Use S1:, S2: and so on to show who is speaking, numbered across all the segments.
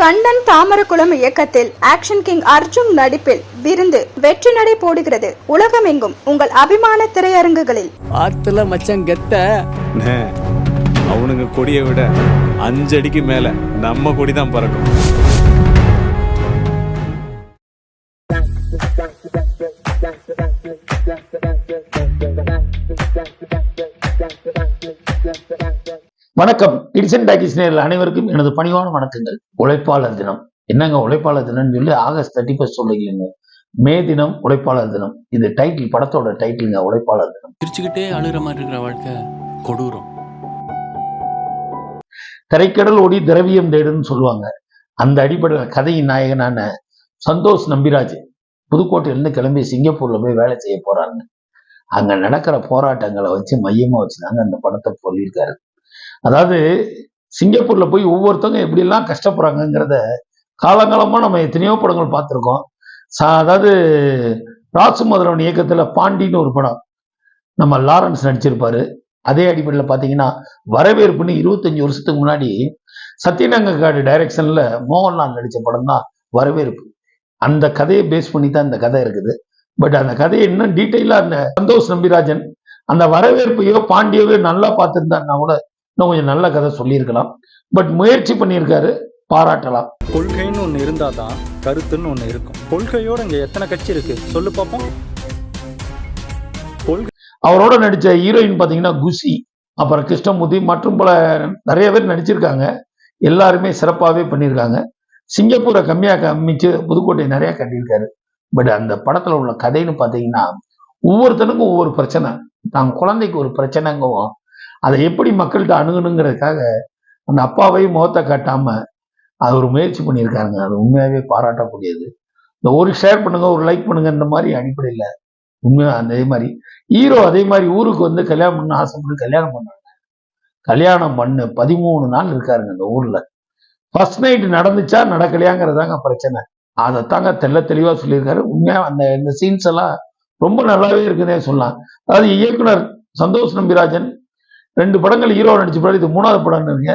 S1: கண்ணன் தாமரகுளம் இயக்கத்தில் action king Arjun நடிப்பில் விருந்து வெற்றி நடை போடுகிறது. உலகமெங்கும் உங்கள் அபிமான திரையரங்குகளில்.
S2: ஆத்துல மச்சான் கெத்த.
S3: அவனுங்க கொடியை விட அஞ்சடிக்கு மேல நம்ம கொடி தான் பறக்கும்.
S4: வணக்கம். இடிசன் டாக்கிஸ் நேரில் அனைவருக்கும் எனது பணிவான வணக்கங்கள். உழைப்பாளர் தினம். என்னங்க உழைப்பாளர் தினம்னு சொல்லி ஆகஸ்ட் தேர்ட்டி ஃபர்ஸ்ட் சொல்லிக்கலங்க மே தினம் உழைப்பாளர் தினம். இது டைட்டில் படத்தோட டைட்டிலுங்க உழைப்பாளர் தினம்.
S2: சிரிச்சுக்கிட்டே அழுகிற மாதிரி இருக்கிற வாழ்க்கை கொடூரம்.
S4: திரைக்கடல் ஓடி திரவியம் தேடுன்னு சொல்லுவாங்க. அந்த அடிப்படையில் கதையின் நாயகனான சந்தோஷ் நம்பிராஜ் புதுக்கோட்டையிலேருந்து கிளம்பி சிங்கப்பூர்ல போய் வேலை செய்ய போறாங்க அங்க நடக்கிற போராட்டங்களை வச்சு மையமா வச்சுதாங்க அந்த படத்தை சொல்லியிருக்காரு அதாவது சிங்கப்பூர்ல போய் ஒவ்வொருத்தவங்க எப்படிலாம் கஷ்டப்படுறாங்கங்கிறத காலங்காலமா நம்ம எத்தனையோ படங்கள் பார்த்துருக்கோம். சா அதாவது ராசுமதுரன் இயக்கத்துல பாண்டின்னு ஒரு படம் நம்ம லாரன்ஸ் நடிச்சிருப்பாரு. அதே அடிப்படையில் பார்த்தீங்கன்னா வரவேற்புன்னு இருபத்தஞ்சு வருஷத்துக்கு முன்னாடி சத்யநங்கக்காடு டைரக்ஷன்ல மோகன்லால் நடித்த படம் தான் வரவேற்பு. அந்த கதையை பேஸ் பண்ணி தான் இந்த கதை இருக்குது. பட் அந்த கதையை இன்னும் டீட்டெயிலாக அந்த சந்தோஷ் நம்பிராஜன் அந்த வரவேற்பையோ பாண்டியவையோ நல்லா பார்த்துருந்தாருன்னா கூட இன்னும் கொஞ்சம் நல்ல கதை சொல்லியிருக்கலாம். பட் முயற்சி பண்ணியிருக்காரு பாராட்டலாம்.
S5: கொள்கைன்னு ஒன்று இருந்தால் தான் கருத்துன்னு ஒன்று இருக்கும். கொள்கையோட இங்கே எத்தனை கட்சி இருக்கு? சொல்லு பார்ப்போம்
S4: அவரோட நடித்த ஹீரோயின் பார்த்தீங்கன்னா குஷி அப்புறம் கிருஷ்ணமூர்த்தி மற்றும் பல நிறைய பேர் நடிச்சிருக்காங்க. எல்லாருமே சிறப்பாகவே பண்ணியிருக்காங்க. சிங்கப்பூரை கம்மியாக காமிச்சு புதுக்கோட்டை நிறைய கட்டியிருக்காரு. பட் அந்த படத்தில் உள்ள கதைன்னு பார்த்தீங்கன்னா ஒவ்வொருத்தனுக்கும் ஒவ்வொரு பிரச்சனை. தான் குழந்தைக்கு ஒரு பிரச்சனைங்கவும் அதை எப்படி மக்கள்கிட்ட அணுகணுங்கிறதுக்காக அந்த அப்பாவையும் முகத்தை காட்டாம அது ஒரு முயற்சி பண்ணியிருக்காருங்க. அது உண்மையாகவே பாராட்டக்கூடியது. இந்த ஒரு ஷேர் பண்ணுங்க ஒரு லைக் பண்ணுங்க இந்த மாதிரி அடிப்படையில் அந்த அதே மாதிரி ஹீரோ அதே மாதிரி ஊருக்கு வந்து கல்யாணம் பண்ண ஆசைப்பட்டு கல்யாணம் பண்ணாங்க கல்யாணம் பண்ணு பதிமூணு நாள் இருக்காருங்க இந்த ஊர்ல. ஃபர்ஸ்ட் நைட் நடந்துச்சா நடக்கலையாங்கிறதாங்க பிரச்சனை. அதைத்தாங்க தெள்ள தெளிவாக சொல்லியிருக்காரு. உண்மையாக அந்த இந்த சீன்ஸ் எல்லாம் ரொம்ப நல்லாவே இருக்குன்னே சொல்லலாம். அதாவது இயக்குனர் சந்தோஷ் நம்பிராஜன் ரெண்டு படங்கள் ஹீரோ நடிச்ச படம் இது மூணாவது படம் இருக்கு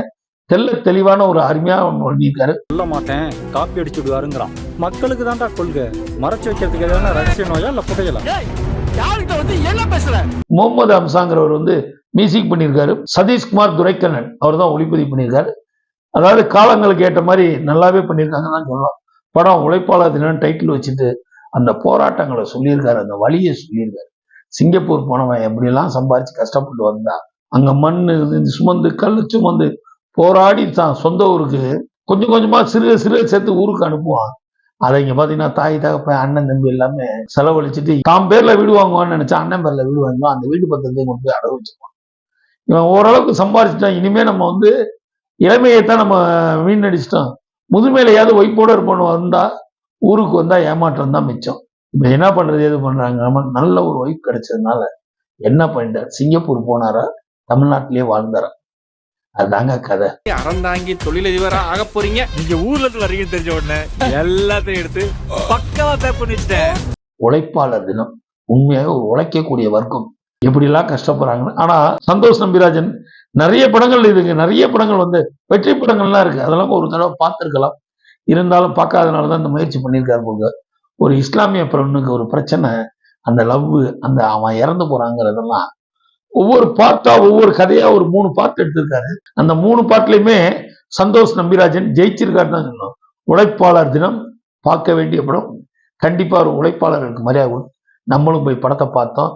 S4: தெள்ள தெளிவான ஒரு அருமையா பண்ணியிருக்காரு.
S5: சொல்ல மாட்டேன் காப்பி அடிச்சு விடுவாருங்கிறான். மக்களுக்கு தான்டா கொள்கை. மறைச்சு வைக்கிறதுக்கு எதனா ரகசிய நோயா இல்லை புகையலா?
S2: யார்கிட்ட வந்து என்ன பேசுற?
S4: முகமது அம்சாங்கிறவர் வந்து மியூசிக் பண்ணியிருக்காரு. சதீஷ்குமார் துரைக்கண்ணன் அவர் தான் ஒளிப்பதிவு பண்ணியிருக்காரு. அதாவது காலங்களுக்கு ஏற்ற மாதிரி நல்லாவே பண்ணியிருக்காங்கன்னு தான் சொல்லலாம். படம் உழைப்பாளர் தினம் டைட்டில் வச்சுட்டு அந்த போராட்டங்களை சொல்லியிருக்காரு அந்த வழியை சொல்லியிருக்காரு. சிங்கப்பூர் போனவன் எப்படியெல்லாம் சம்பாரிச்சு கஷ்டப்பட்டு வந்தா அங்க மண் சுமந்து கல் சுமந்து போராடி தான் சொந்த ஊருக்கு கொஞ்சம் கொஞ்சமா சிறுக சிறுக சேர்த்து ஊருக்கு அனுப்புவான். அதை இங்க பாத்தீங்கன்னா தாய் தகப்ப அண்ணன் தம்பி எல்லாமே செலவழிச்சிட்டு தாம் பேர்ல வீடு வாங்குவான்னு நினைச்சா அண்ணன் பேர்ல வீடு வாங்குவான் அந்த வீட்டு பத்திரத்தையும் கொண்டு போய் அடகு வச்சிருவான். இவன் ஓரளவுக்கு சம்பாரிச்சிட்டான். இனிமே நம்ம வந்து இளமையை தான் நம்ம வீணடிச்சிட்டோம். முதுமையிலையாவது ஒய்ப்போட இருப்போன்னு வந்தா ஊருக்கு வந்தா ஏமாற்றம் தான் மிச்சம். இப்ப என்ன பண்றது எது பண்றாங்க? நல்ல ஒரு ஒய்ஃப் கிடைச்சதுனால என்ன பண்ணிட்டார்? சிங்கப்பூர் போனாரா? தமிழ்நாட்டிலேயே வாழ்ந்தாரா? அதுதாங்க கதை.
S3: அறந்தாங்கி தொழிலதிபரா ஆக போறீங்க. நீங்க ஊர்ல இருந்து வரீங்கன்னு தெரிஞ்ச உடனே எல்லாத்தையும் எடுத்து பக்கவா பேக் பண்ணி வச்சுட்டேன்
S4: உழைப்பாளர் தினம். உண்மையாக உழைக்கக்கூடிய வர்க்கம். எப்படிலாம் கஷ்டப்படுறாங்கன்னு ஆனா சந்தோஷ் நம்பிராஜன் நிறைய படங்கள் இதுக்கு நிறைய படங்கள் வந்து வெற்றி படங்கள்லாம் இருக்கு. அதெல்லாம் ஒரு தடவை பார்த்துருக்கலாம். இருந்தாலும் பார்க்காதனால தான் இந்த முயற்சி பண்ணியிருக்காரு போங்க ஒரு இஸ்லாமிய பெண்ணுக்கு ஒரு பிரச்சனை அந்த லவ் அந்த அவன் இறந்து போறாங்கிறதெல்லாம் ஒவ்வொரு பாட்டா ஒவ்வொரு கதையா ஒரு மூணு பார்ட் எடுத்திருக்காரு. அந்த மூணு பாட்டுலையுமே சந்தோஷ் நம்பிராஜன் ஜெயிச்சிருக்காருன்னு தான் சொன்னோம் உழைப்பாளர் தினம் பார்க்க வேண்டிய படம். கண்டிப்பா ஒரு உழைப்பாளர்களுக்கு மரியாதை நம்மளும் போய் படத்தை பார்த்தோம்.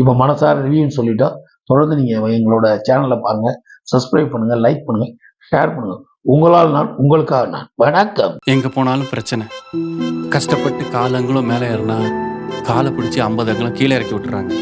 S4: இப்போ மனசார ரிவ்யூன்னு சொல்லிட்டோம் தொடர்ந்து நீங்கள் எங்களோட சேனலை பாருங்க. சப்ஸ்கிரைப் பண்ணுங்க லைக் பண்ணுங்க ஷேர் பண்ணுங்க. உங்களால் நான் உங்களுக்காக நான். வணக்கம்.
S2: எங்க போனாலும் பிரச்சனை. கஷ்டப்பட்டு காலங்களும் மேலே ஏறினா காலை பிடிச்சி ஐம்பது அங்கலம் கீழே இறக்கி விட்டுறாங்க.